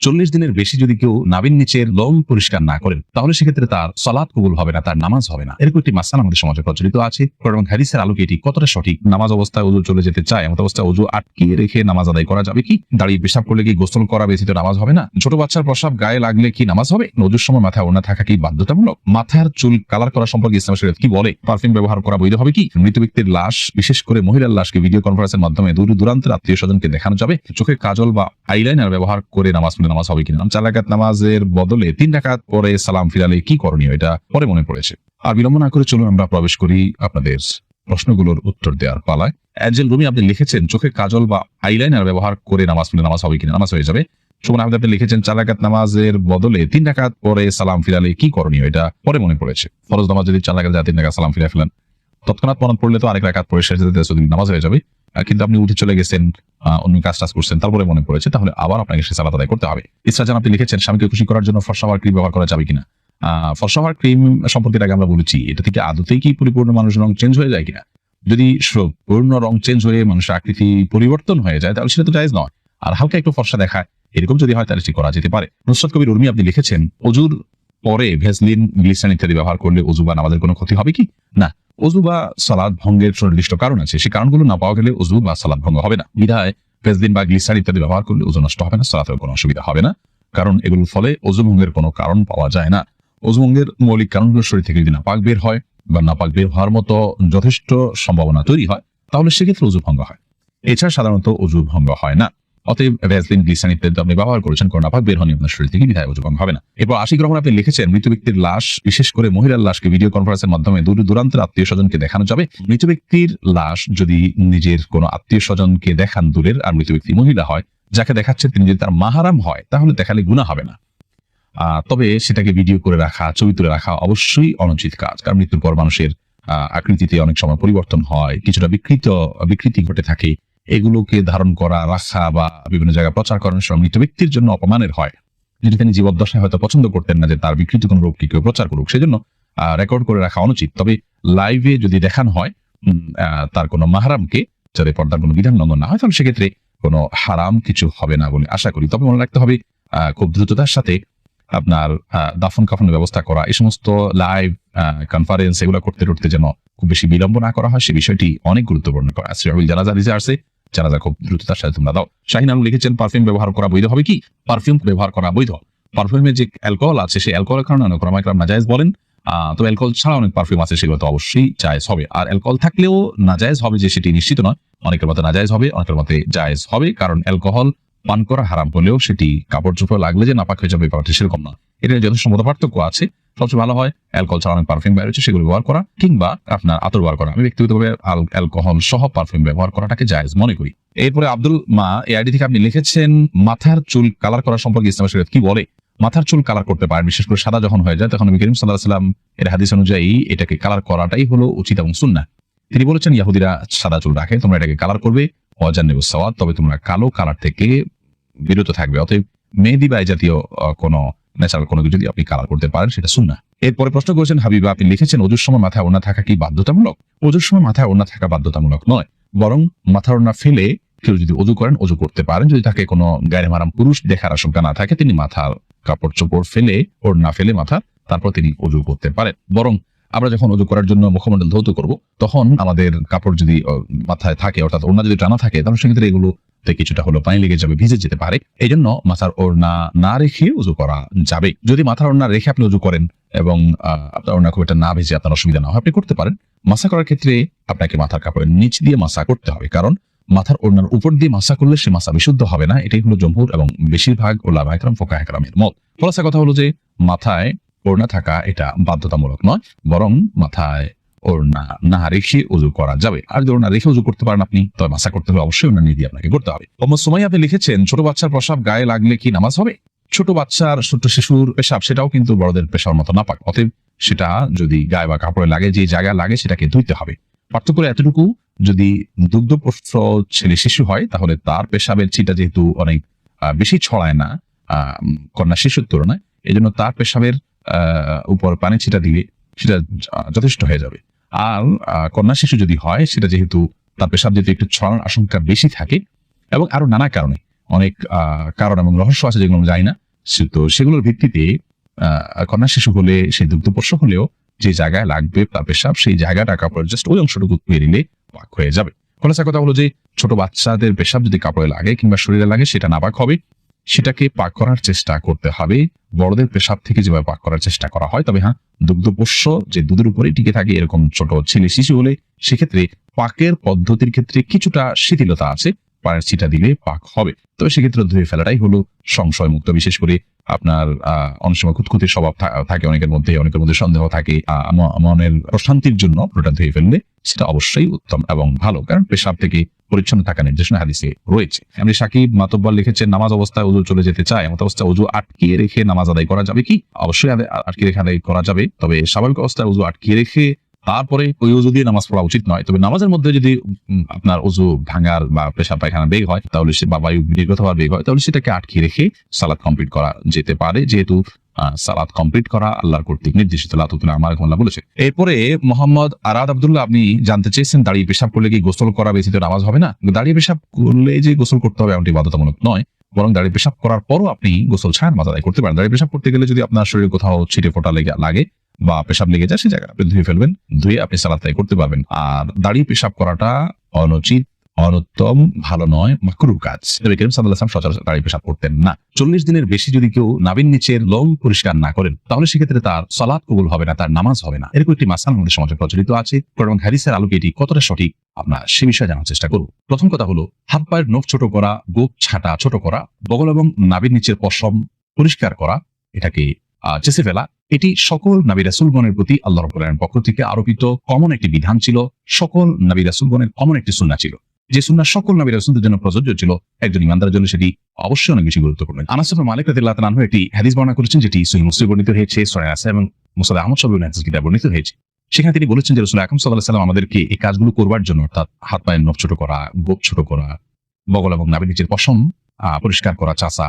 চল্লিশ দিনের বেশি যদি কেউ নাবিন নিচের লোম পরিষ্কার না করেন, তাহলে সেক্ষেত্রে তার সলাৎ কবুল হবে না, তার নামাজ হবে না। এরকম একটি মাসান আমাদের সমাজে প্রচলিত আছে। এবং হাদিসের আলোকে এটি কতটা সঠিক? নামাজ অবস্থায় উজু চলে যেতে চায়, এমন অবস্থায় উজু আটকে রেখে নামাজ আদায় করা যাবে কি? দাঁড়িয়ে পেশাব করলে কি গোসল করা ব্যতীত নামাজ হবে না? ছোট বাচ্চার প্রসাব গায়ে লাগলে কি নামাজ হবে? নজুর সময় মাথায় ওড়না থাকা কি বাধ্যতামূলক? মাথার চুল কালার করা সম্পর্কে ইসলাম শরীয়ত কি বলে? পারফিউম ব্যবহার করা বৈধ হবে কি? মৃত ব্যক্তির লাশ, বিশেষ করে মহিলার লাশকে ভিডিও কনফারেন্সের মাধ্যমে দূর দূরান্তের আত্মীয় স্বজনকে দেখানো যাবে। চোখে কাজল বা আইলাইনার ব্যবহার করে নামাজ নামাজ হবে কিনা। চার রাকাত নামাজের বদলে তিন রাকাত পরে সালাম ফিরালে কি করণীয় এটা পরে মনে পড়েছে। আর বিলম্ব না করে চলুন আমরা প্রবেশ করি আপনাদের প্রশ্নগুলোর উত্তর দেওয়ার পালায়। অ্যাঞ্জেল রুমি আপনি লিখেছেন, চোখে কাজল বা আইলাইনার ব্যবহার করে নামাজ পড়লে নামাজ হবে কিনা? নামাজ হয়ে যাবে। সুমন আহমেদ, আপনি লিখেছেন, চার রাকাত নামাজের বদলে তিন রাকাত পরে সালাম ফিরালে কি করণীয় এটা? পরে মনে পড়েছে। ফরজ নামাজ যদি চার রাকাত যায়, তিন রাকাত সালাম ফিরে ফেলেন। তৎক্ষণাৎ মনে পড়লে তো আরেক রাকাত পরে শেষ নামাজ হয়ে যাবে। কিন্তু আপনি উঠে চলে গেছেন অন্য কাজ টাজ করছেন, তারপরে মনে পড়েছে, তাহলে আবার আপনাকে সে সালাত আদায় করতে হবে। ইসরাজান আপনি লিখেছেন, স্বামীকে খুশি করার জন্য ফর্সাওয়ার ক্রিম ব্যবহার করা যাবে কিনা? ফর্সাওয়ার ক্রিম সম্পর্কে আগে আমরা বলেছি, এটা থেকে আদতেই কি পরিপূর্ণ মানুষের রং চেঞ্জ হয়ে যায় কিনা? যদি পূর্ণ রং চেঞ্জ হয়ে মানুষের আকৃতি পরিবর্তন হয়ে যায়, তাহলে সেটা তো জায়েজ নয়। আর হালকা একটু ফর্সা দেখায়, এরকম যদি হয়, তাহলে সেটি করা যেতে পারে। নুসরত কবির উর্মি আপনি লিখেছেন, অজুর পরে ভেসলিন গ্লিসান ইত্যাদি ব্যবহার করলে অজু বা কোনো ক্ষতি হবে কি? না। অজু বা সালাদ ভঙ্গের সুনির্দিষ্ট কারণ আছে। সেই কারণগুলো না পাওয়া গেলে অজু বা সালাদ ভঙ্গ হবে না। বিধায় ভেসলিন বা গ্লিসান ইত্যাদি ব্যবহার করলে অজু নষ্ট হবে না সালাতের কোনো অসুবিধা হবে না। কারণ এগুলোর ফলে অজু ভঙ্গের কোনো কারণ পাওয়া যায় না। অজু ভঙ্গের মৌলিক কারণগুলো শরীর থেকে যদি নাপাক বের হয় বা নাপাক বের হওয়ার মতো যথেষ্ট সম্ভাবনা তৈরি হয়, তাহলে সেক্ষেত্রে অজু ভঙ্গ হয়। এছাড়া সাধারণত অজু ভঙ্গ হয় না। অতএব ভ্যাসলিন আপনি ব্যবহার করেছেন বের হয়নি আপনার শরীর থেকে হবে না। এরপর আশিক রহমান আপনি লিখেছেন, মৃত ব্যক্তির লাশ, বিশেষ করে মহিলার লাশকে ভিডিও কনফারেন্সের মাধ্যমে দূর দূরান্তের আত্মীয় স্বজনকে দেখানো যাবে। মৃত ব্যক্তির লাশ যদি নিজের কোনো আত্মীয় স্বজনকে দেখান দূরের, আর মৃত ব্যক্তি মহিলা হয়, যাকে দেখাচ্ছেন তিনি যদি তার মাহারাম হয়, তাহলে দেখালে গুণা হবে না। তবে সেটাকে ভিডিও করে রাখা, ছবি তুলে রাখা অবশ্যই অনুচিত কাজ, কারণ মৃত্যুর পর মানুষের আকৃতিতে অনেক সময় পরিবর্তন হয়, কিছুটা বিকৃত, বিকৃতি ঘটে থাকে। এগুলোকে ধারণ করা, রাখা বা বিভিন্ন জায়গায় প্রচার করার সময় মৃত ব্যক্তির জন্য অপমানের হয়। যদি তিনি জীবদ্দশায় হয়তো পছন্দ করতেন না যে তার বিকৃত কোনো রোগকে কেউ প্রচার করুক। সেজন্য রেকর্ড করে রাখা অনুচিত। তবে লাইভে যদি দেখানো হয় তার কোনো মাহারামকে যাতে পর্দার কোনো বিধান লঙ্ঘন না হয়, তাহলে সেক্ষেত্রে কোনো হারাম কিছু হবে না বলে আশা করি। তবে মনে রাখতে হবে খুব দ্রুততার সাথে আপনার দাফন কাফনের ব্যবস্থা করা এই সমস্ত লাইভ কনফারেন্স এগুলো করতে করতে যেন খুব বেশি বিলম্ব না করা হয়, সে বিষয়টি অনেক গুরুত্বপূর্ণ। করা শ্রীরাহুল জানাজা রিজে আসছে জানাজা খুব দ্রুততার সাথে তোমরা দাও। শাহিন আলম লিখেছেন পারফিউম ব্যবহার করা বৈধ হবে কি? পারফিউম ব্যবহার করা বৈধ। পারফিউমে যে অ্যালকোহল আছে, সেই অ্যালকোহলের কারণে অনেক রামাইকরাম নাজায়েজ বলেন তো অ্যালকোহল ছাড়া অনেক পারফিউম আছে, সেগুলো তো অবশ্যই জায়েজ হবে। আর অ্যালকোহল থাকলেও নাজায়েজ হবে যে সেটি নিশ্চিত নয়। অনেকের মতে নাজায়েজ হবে, অনেকের মতে জায়েজ হবে, কারণ অ্যালকোহল পান করা হারাম হলেও সেটি কাপড় চোপড় লাগলে যে নাপাক হয়ে যাবে, ব্যাপারটি সেরকম না। এটা যথেষ্ট মত পার্থক্য আছে। সবচেয়ে ভালো হয় অ্যালকোহল ছাড়া অনেক পারফিউম হচ্ছে সেগুলো ব্যবহার করা, কিংবা আপনার আতর ব্যবহার করা। আমি ব্যক্তিগতভাবে অ্যালকোহল সহ পারফিউম ব্যবহার করাটাকে জায়েজ মনে করি। এরপরে আব্দুল মা এই আইডি থেকে আপনি লিখেছেন, মাথার চুল কালার করা সম্পর্কে ইসলাম শরীয়ত কি বলে? মাথার চুল কালার করতে পারেন, বিশেষ করে সাদা যখন হয়ে যায়, তখন নবী করিম সাল্লাহ সাল্লাম এর হাদিস অনুযায়ী এটাকে কালার করাটাই হলো উচিত এবং সুন্না তিনি বলেছেন, ইয়াহুদিরা সাদা চুল রাখে, তোমরা এটাকে কালার করবে অজান নেব সওয়াদ তবে তোমরা কালো কালার থেকে বিরত থাকবে। অতএব মেহেদি বা জাতীয় কোনো ন্যাচারাল কোনো যদি আপনি কালার করতে পারেন, সেটা সুন্না এরপরে প্রশ্ন করেছেন, হাবিবা, আপনি লিখেছেন অজুর সময় মাথায় ওড়না থাকা কি বাধ্যতামূলক? অজুর সময় মাথায় ওড়না থাকা বাধ্যতামূলক নয়, বরং মাথার ওড়না ফেলে কেউ যদি অজু করেন, অজু করতে পারেন। যদি তাকে কোনো গায়ে মারাম পুরুষ দেখার আশঙ্কা না থাকে, তিনি মাথার কাপড় চোপড় ফেলে, ওড়না ফেলে মাথা, তারপর তিনি অজু করতে পারেন। বরং আমরা যখন অজু করার জন্য মুখমণ্ডল ধৌত করব, তখন আমাদের কাপড় যদি মাথায় থাকে, অর্থাৎ ওড়না যদি টানা থাকে, তাহলে সেক্ষেত্রে এগুলো তে কিছুটা হলো পানি লেগে যাবে, ভিজে যেতে পারে। এই জন্য মাথার ওড়না না রেখে উজু করা যাবে। যদি মাথার ওড়না রেখে আপনি উজু করেন এবং আপনার ওড়না খুব একটা না ভেজে আপনার অসুবিধা না হয়, আপনি করতে পারেন। মাসা করার ক্ষেত্রে আপনাকে মাথার কাপড়ের নিচ দিয়ে মাসা করতে হবে। কারণ মাথার ওড়নার উপর দিয়ে মাসা করলে সে মাসা বিশুদ্ধ হবে না। এটাই হলো জমহুর এবং বেশিরভাগ ওলা ভাইকরাম ফোকা একরামের মত। খোলাসা কথা হলো যে, মাথায় ওড়না থাকা এটা বাধ্যতামূলক নয়, বরং মাথায় ওড়না না রেখে উজু করা যাবে। আর যদি রেখে উজু করতে পারেন আপনি, তবে মাসা করতে অবশ্যই নিয়ে দিয়ে আপনাকে করতে হবে। আপনি লিখেছেন, ছোট বাচ্চার প্রসাব গায়ে লাগলে কি নামাজ হবে? ছোট বাচ্চার শিশুর পেশাব, সেটাও কিন্তু বড়দের পেশার মতো না পাক অতএব সেটা যদি গায়ে বা কাপড়ে লাগে, যে জায়গায় লাগে, সেটাকে ধুইতে হবে। পার্থক্য এতটুকু, যদি দুগ্ধপুষ্ট ছেলে শিশু হয়, তাহলে তার পেশাবের ছিটা যেহেতু অনেক বেশি ছড়ায় না কন্যা শিশুর তুলনায় এই জন্য তার পেশাবের উপর পানি ছিটা দিলে সেটা যথেষ্ট হয়ে যাবে। আর কন্যা শিশু যদি হয়, সেটা যেহেতু তার পেশাব যেহেতু একটু ছড়ানোর আশঙ্কা বেশি থাকে এবং আরও নানা কারণে, অনেক কারণ এবং রহস্য আছে যেগুলো আমরা জানি না, সে- তো সেগুলোর ভিত্তিতে কন্যা শিশু হলে সেই দুগ্ধপোষ্য হলেও যে জায়গায় লাগবে তার পেশাব, সেই জায়গাটা কাপড়ের জাস্ট ওই অংশটুকু ধুয়ে নিলে পাক হয়ে যাবে। খোলাসা কথা হলো যে, ছোট বাচ্চাদের পেশাব যদি কাপড়ে লাগে কিংবা শরীরে লাগে, সেটা নাপাক হবে। সেটাকে পাক করার চেষ্টা করতে হবে। বড়দের পেশাব থেকে যেভাবে পাক করার চেষ্টা করা হয়, তবে হ্যাঁ দুগ্ধপোষ্য যে দুধের উপরে টিকে থাকে, এরকম ছোট ছেলে শিশু হলে সেক্ষেত্রে পাকের পদ্ধতির ক্ষেত্রে কিছুটা শিথিলতা আছে। পায়ের ছিটা দিলে পাক হবে। তবে সেক্ষেত্রে ধুয়ে ফেলাটাই হলো সংশয় মুক্ত বিশেষ করে আপনার আহ, অনেক সময় খুঁতখুতির স্বভাব থাকে অনেকের মধ্যে অনেকের মধ্যে সন্দেহ থাকে। মনের প্রশান্তির জন্য পুরোটা ধুয়ে ফেললে সেটা অবশ্যই উত্তম এবং ভালো। কারণ পেশাব থেকে পরিচ্ছন্ন থাকা নির্দেশনা হাদিসে রয়েছে। এমনি সাকিব মাতব্বর লিখেছেন নামাজ অবস্থায় উজু চলে যেতে চায়। এমন অবস্থায় উজু আটকিয়ে রেখে নামাজ আদায় করা যাবে কি? অবশ্যই আদায়- আটকে রেখে আদায় করা যাবে। তবে স্বাভাবিক অবস্থায় উজু আটকিয়ে রেখে তারপরে ওই উজু দিয়ে নামাজ পড়া উচিত নয়। তবে নামাজের মধ্যে যদি আপনার উজু ভাঙার বা পেশাব পায়খানা বেগ হয়, তাহলে সে বা বায়ু নির্গত হওয়ার বেগ হয়, তাহলে সেটাকে আটকে রেখে সালাদ কমপ্লিট করা যেতে পারে। যেহেতু সালাদ কমপ্লিট করা কর্তৃক নির্দেশিত। আমার বলেছে। এরপরে মোহাম্মদ আরাদ আব্দুল্লাহ, আপনি জানতে চেয়েছেন, দাঁড়িয়ে পেশাব করলে কি গোসল করা ব্যতীত নামাজ হবে না? দাঁড়িয়ে পেশাব করলে যে গোসল করতে হবে এমনটি বাধ্যতামূলক নয়। বরং দাঁড়িয়ে পেশাব করার পরও আপনি গোসল ছাড় নামাজ করতে পারেন। দাঁড়িয়ে পেশাব করতে গেলে যদি আপনার শরীরে কোথাও ছিটে ফোটা লেগে, লাগে বা পেশাব লেগে যায়, সেই জায়গায় আপনি ধুয়ে ফেলবেন, ধুয়ে আপনি সালাদ আদায় করতে পারবেন। আর দাঁড়িয়ে পেশাব করাটা অনুচিত, অনুত্তম, ভালো নয় মাকরু কাজ। নবী করিম আলাইহি সচরাচর দাঁড়িয়ে পেশাব করতেন না। চল্লিশ দিনের বেশি যদি কেউ নাবিন নিচের লোম পরিষ্কার না করেন, তাহলে সেক্ষেত্রে তার সালাদ কবুল হবে না, তার নামাজ হবে না। এরকম একটি মাসাল আমাদের সমাজে প্রচলিত আছে। এবং হাদিসের আলোকে এটি কতটা সঠিক আপনার সে বিষয়ে জানার চেষ্টা করব। প্রথম কথা হলো, হাত পায়ের নখ ছোট করা, গোপ ছাটা ছোট করা, বগল এবং নাবির নিচের পশম পরিষ্কার করা, এটাকে চেষে ফেলা এটি সকল নাবি রাসুলগণের প্রতি আল্লাহ রব্বুল পক্ষ থেকে আরোপিত কমন একটি বিধান ছিল, সকল নাবি রাসুলগণের কমন একটি সুন্না ছিল। যে সুন্না সকল নবী রাসূলদের জন্য প্রযোজ্য ছিল, একজন ইমানদারের জন্য সেটি অবশ্যই অনেক বেশি গুরুত্বপূর্ণ। আনাস মালিক রাদিয়াল্লাহু তাআলা একটি হাদিস বর্ণনা করেছেন, যেটি সহিহ মুসলিম বর্ণিত হয়েছে, সূরা আসা এবং মুসাদ আহমদ সবিউল হাদিস কিতাব বর্ণিত হয়েছে। সেখানে তিনি বলেছেন যে রাসূল আকরাম সাল্লাল্লাহু আলাইহি সাল্লাম আমাদেরকে এই কাজগুলো করবার জন্য, অর্থাৎ হাত পায়ের নখ ছোট করা, গোপ ছোট করা, বগল এবং নাভির নিচের পশম পরিষ্কার করা চাষা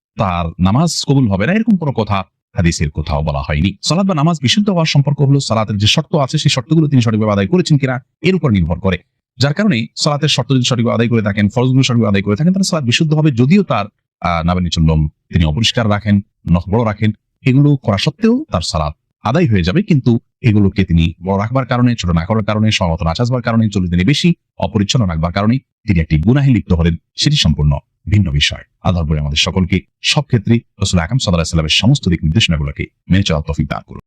তার নামাজ কবুল হবে না, এরকম কোনো কথা হাদিসের কোথাও বলা হয়নি। সালাত বা নামাজ বিশুদ্ধ হওয়ার সম্পর্ক হলো সালাতের যে শর্ত আছে, সেই শর্তগুলো তিনি সঠিকভাবে আদায় করেছেন কিনা, এর উপর নির্ভর করে। যার কারণে সালাতের শর্ত যদি সঠিকভাবে আদায় করে থাকেন, ফরজগুলো সঠিকভাবে আদায় করে থাকেন, তাহলে সালাত বিশুদ্ধ হবে যদিও তার নাবেন চুল্লম তিনি অপরিষ্কার রাখেন, নখ বড় রাখেন। এগুলো করা সত্ত্বেও তার সালাত আদায় হয়ে যাবে, কিন্তু এগুলোকে তিনি বড় রাখবার কারণে, ছোট না করার কারণে সমত না চাষবার কারণে চল্লিশ দিনে বেশি অপরিচ্ছন্ন রাখবার কারণে তিনি একটি গুনাহে লিপ্ত হলেন, সেটি সম্পূর্ণ। ভিন্ন বিষয়। আল্লাহর পরে আমাদের সকলকে সব ক্ষেত্রে রসুল আকাম সাল্লাহ সাল্লামের সমস্ত দিক নির্দেশনাগুলোকে মেনে চলার তফিক দান করুন।